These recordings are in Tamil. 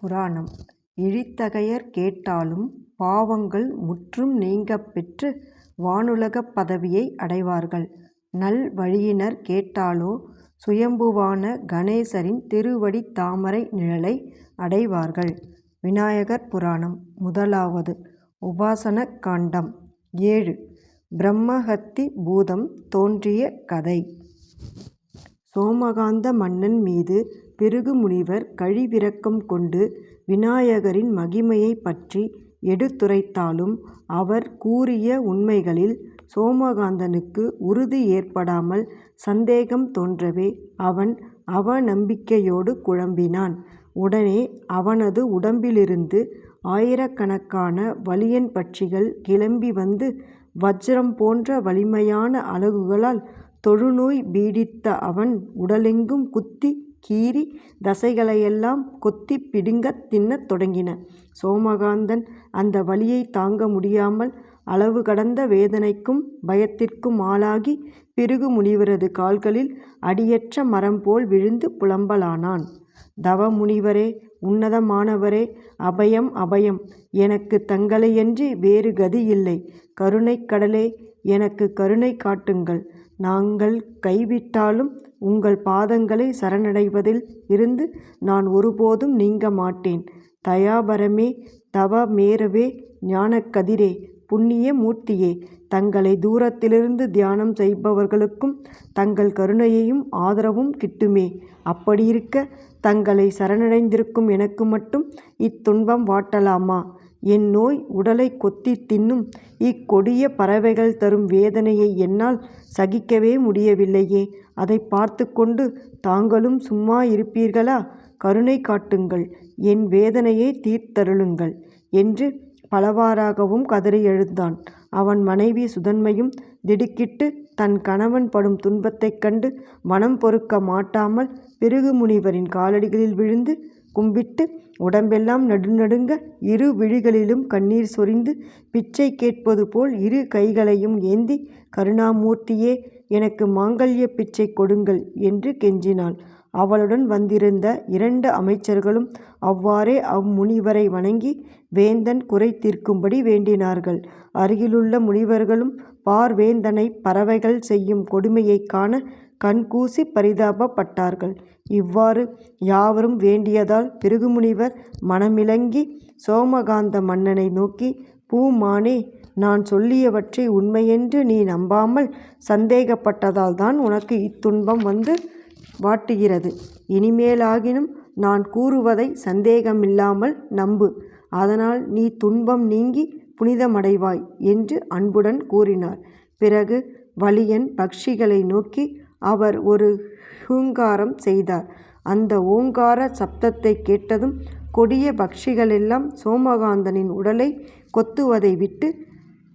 புராணம் இழித்தகையர் கேட்டாலும் பாவங்கள் முற்றும் நீங்கப் பெற்று வானுலகப் பதவியை அடைவார்கள். நல் வழியினர் கேட்டாலோ சுயம்புவான கணேசரின் திருவடித் தாமரை நிழலை அடைவார்கள். விநாயகர் புராணம் முதலாவது உபாசன காண்டம் ஏழு. பிரம்மஹத்தி பூதம் தோன்றிய கதை சோமகாந்த மன்னன் மீது பிருகு முனிவர் கழிவிரக்கம் கொண்டு விநாயகரின் மகிமையைப் பற்றி எடுத்துரைத்தாலும் அவர் கூறிய உண்மைகளில் சோமகாந்தனுக்கு உறுதி ஏற்படாமல் சந்தேகம் தோன்றவே அவன் அவநம்பிக்கையோடு குழம்பினான். உடனே அவனது உடம்பிலிருந்து ஆயிரக்கணக்கான வலியன் பட்சிகள் கிளம்பி வந்து வஜ்ரம் போன்ற வலிமையான அலகுகளால் தொழுநோய் பீடித்த அவன் உடலெங்கும் குத்தி கீறி தசைகளையெல்லாம் கொத்தி பிடுங்கத் தின்னத் தொடங்கின. சோமகாந்தன் அந்த வலியைத் தாங்க முடியாமல் அளவு கடந்த வேதனைக்கும் பயத்திற்கும் ஆளாகி பிருகு முனிவரது கால்களில் அடியற்ற மரம் போல் விழுந்து புலம்பலானான். தவ முனிவரே உன்னதமானவரே அபயம் அபயம் எனக்குத் தங்களையன்றி வேறு கதியில்லை. கருணைக் கடலே எனக்குக் கருணை காட்டுங்கள். நாங்கள் கைவிட்டாலும் உங்கள் பாதங்களை சரணடைவதில் இருந்து நான் ஒருபோதும் நீங்க மாட்டேன். தயாபரமே தவமேரவே ஞானக்கதிரே புண்ணிய மூர்த்தியே தங்களை தூரத்திலிருந்து தியானம் செய்பவர்களுக்கும் தங்கள் கருணையையும் ஆதரவும் கிட்டுமே. அப்படியிருக்க தங்களை சரணடைந்திருக்கும் எனக்கு மட்டும் இத்துன்பம் வாட்டலாமா? என் நோய் உடலை கொத்தி தின்னும் இக்கொடிய பறவைகள் தரும் வேதனையை என்னால் சகிக்கவே முடியவில்லையே. அதைப் பார்த்து கொண்டு தாங்களும் சும்மா இருப்பீர்களா? கருணை காட்டுங்கள் என் வேதனையைத் தீர்த்தருளுங்கள். என்று பலவாறாகவும் கதறி எழுந்தான் அவன் மனைவி சுதன்மையும் திடுக்கிட்டு தன் கணவன் படும் துன்பத்தைக் கண்டு மனம் பொறுக்க மாட்டாமல் பிருகு முனிவரின் காலடிகளில் விழுந்து கும்பிட்டு உடம்பெல்லாம் நடுநடுங்க இரு விழிகளிலும் கண்ணீர் சொரிந்து பிச்சை கேட்பது போல் இரு கைகளையும் ஏந்தி கருணாமூர்த்தியே எனக்கு மாங்கல்ய பிச்சை கொடுங்கள் என்று கெஞ்சினாள். அவளுடன் வந்திருந்த இரண்டு அமைச்சர்களும் அவ்வாறே அம்முனிவரை வணங்கி வேந்தன் குறை தீர்க்கும்படி வேண்டினார்கள். அருகிலுள்ள முனிவர்களும் பார்வேந்தனை பறவைகள் செய்யும் கொடுமையைக் காண கண்கூசி பரிதாபப்பட்டார்கள். இவ்வாறு யாவரும் வேண்டியதால் பிருகுமுனிவர் மனமிளகிச் சோமகாந்த மன்னனை நோக்கி பூமானே நான் சொல்லியவற்றை உண்மையென்று நீ நம்பாமல் சந்தேகப்பட்டதால்தான் உனக்கு இத்துன்பம் வந்து வாட்டுகிறது. இனிமேலாகினும் நான் கூறுவதை சந்தேகமில்லாமல் நம்பு. அதனால் நீ துன்பம் நீங்கி புனிதமடைவாய் என்று அன்புடன் கூறினார். பிறகு வலியன் பக்ஷிகளை நோக்கி அவர் ஒரு ஹூங்காரம் செய்தார். அந்த ஓங்கார சப்தத்தைக் கேட்டதும் கொடிய பக்ஷிகளெல்லாம் சோமகாந்தனின் உடலை கொத்துவதை விட்டு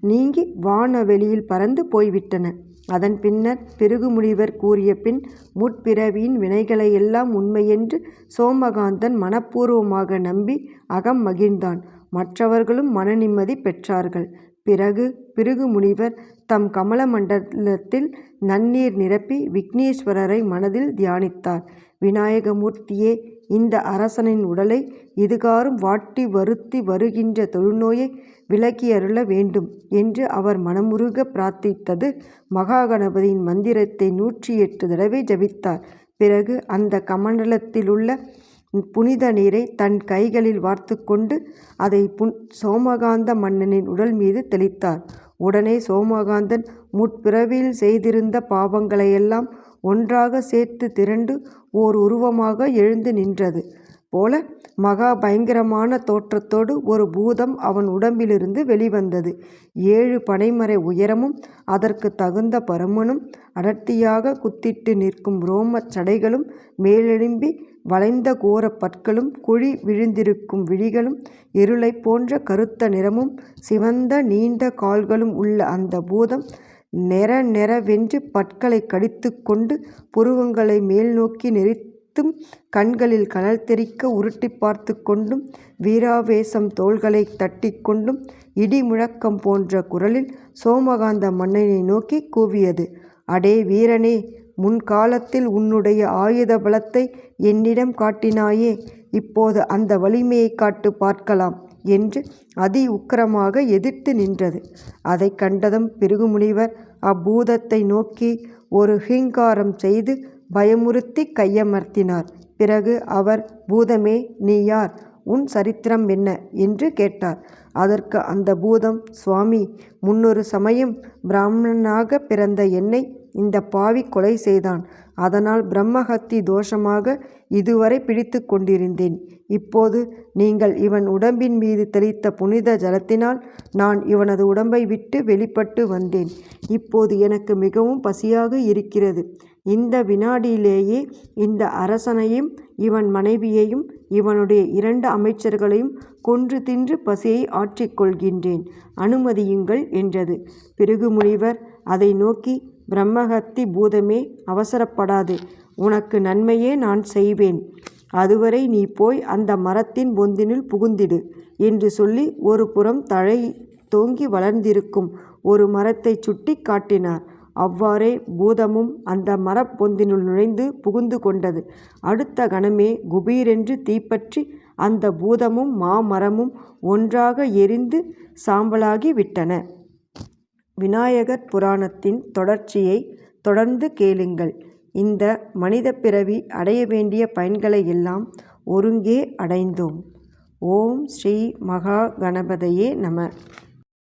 நீங்கி வானவெளியில் பறந்து போய்விட்டன. அதன் பின்னர் பிருகு கூறிய பின் முற்பிறவியின் வினைகளெல்லாம் உண்மையென்று சோமகாந்தன் மனப்பூர்வமாக நம்பி அகம் மகிழ்ந்தான். மற்றவர்களும் மன நிம்மதி பெற்றார்கள். பிறகு பிருகு முனிவர் தம் கமல மண்டலத்தில் நன்னீர் நிரப்பி விக்னேஸ்வரரை மனதில் தியானித்தார். விநாயகமூர்த்தியே இந்த அரசனின் உடலை இதுகாறும் வாட்டி வருத்தி வருகின்ற தொழுநோயை விலக்கியருள வேண்டும் என்று அவர் மனமுருக பிரார்த்தித்தது மகாகணபதியின் மந்திரத்தை நூற்றி எட்டு தடவை ஜபித்தார். பிறகு அந்த கமண்டலத்திலுள்ள புனித நீரைத் தன் கைகளில் வார்த்துக்கொண்டு புன் சோமகாந்த மன்னனின் உடல் மீது தெளித்தார். உடனே சோமகாந்தன் முற்பிறவியில் செய்திருந்த பாவங்களையெல்லாம் ஒன்றாக சேர்த்து திரண்டு ஓர் உருவமாக எழுந்து நின்றது போல மகா பயங்கரமான தோற்றத்தோடு ஒரு பூதம் அவன் உடம்பிலிருந்து வெளிவந்தது. ஏழு பனைமர உயரமும் அதற்கு தகுந்த பருமனும் அடர்த்தியாக குத்திட்டு நிற்கும் ரோமச் சடைகளும் மேலெழும்பி வளைந்த கோரப் பற்களும் குழி விழுந்திருக்கும் விழிகளும் இருளைப் போன்ற கருத்த நிறமும் சிவந்த நீண்ட கால்களும் உள்ள அந்த பூதம் நெர நெரவென்று பற்களை கடித்து கொண்டு புருவங்களை மேல் நோக்கி நெறித்து நெரித்தும் கண்களில் கனல் தெரிக்க உருட்டிப் பார்த்து கொண்டும் வீராவேசம் தோள்களை தட்டி கொண்டும் இடி முழக்கம் போன்ற குரலில் சோமகாந்த மன்னனை நோக்கி கூவியது. அடே வீரனே முன்காலத்தில் உன்னுடைய ஆயுத பலத்தை என்னிடம் காட்டினாயே இப்போது அந்த வலிமையை காட்டு பார்க்கலாம் என்று அதி உக்கிரமாக எதிர்த்து நின்றது. அதைக் கண்டதும் பிருகுமுனிவர் அப்பூதத்தை நோக்கி ஒரு ஹீங்காரம் செய்து பயமுறுத்தி கையமர்த்தினார். பிறகு அவர் பூதமே நீ யார்? உன் சரித்திரம் என்ன? என்று கேட்டார். அதற்கு அந்த பூதம் சுவாமி முன்னொரு சமயம் பிராமணனாக பிறந்த என்னை இந்த பாவி கொலை செய்தான். அதனால் பிரம்மஹத்தி தோஷமாக இதுவரை பிடித்து கொண்டிருந்தேன். இப்போது நீங்கள் இவன் உடம்பின் மீது தெளித்த புனித ஜலத்தினால் நான் இவனது உடம்பை விட்டு வெளிப்பட்டு வந்தேன். இப்போது எனக்கு மிகவும் பசியாக இருக்கிறது. இந்த வினாடியிலேயே இந்த அரசனையும் இவன் மனைவியையும் இவனுடைய இரண்டு அமைச்சர்களையும் கொன்று தின்று பசியை ஆற்றிக்கொள்கின்றேன் அனுமதியுங்கள் என்றது. பிருகுமுனிவர் அதை நோக்கி பிரம்மஹத்தி பூதமே அவசரப்படாது உனக்கு நன்மையே நான் செய்வேன். அதுவரை நீ போய் அந்த மரத்தின் பொந்தினுள் புகுந்திடு என்று சொல்லி ஒரு புறம் தழை தோங்கி வளர்ந்திருக்கும் ஒரு மரத்தைச் சுட்டி காட்டினார். அவ்வாறே பூதமும் அந்த மரப்பொந்தினுள் நுழைந்து புகுந்து கொண்டது. அடுத்த கணமே குபீரென்று தீப்பற்றி அந்த பூதமும் மாமரமும் ஒன்றாக எரிந்து சாம்பலாகி விட்டன. விநாயகர் புராணத்தின் தொடர்ச்சியை தொடர்ந்து கேளுங்கள். இந்த மனிதப் பிறவி அடைய வேண்டிய பயன்களை எல்லாம் ஒருங்கே அடைந்தோம். ஓம் ஸ்ரீ மகா கணபதையே நம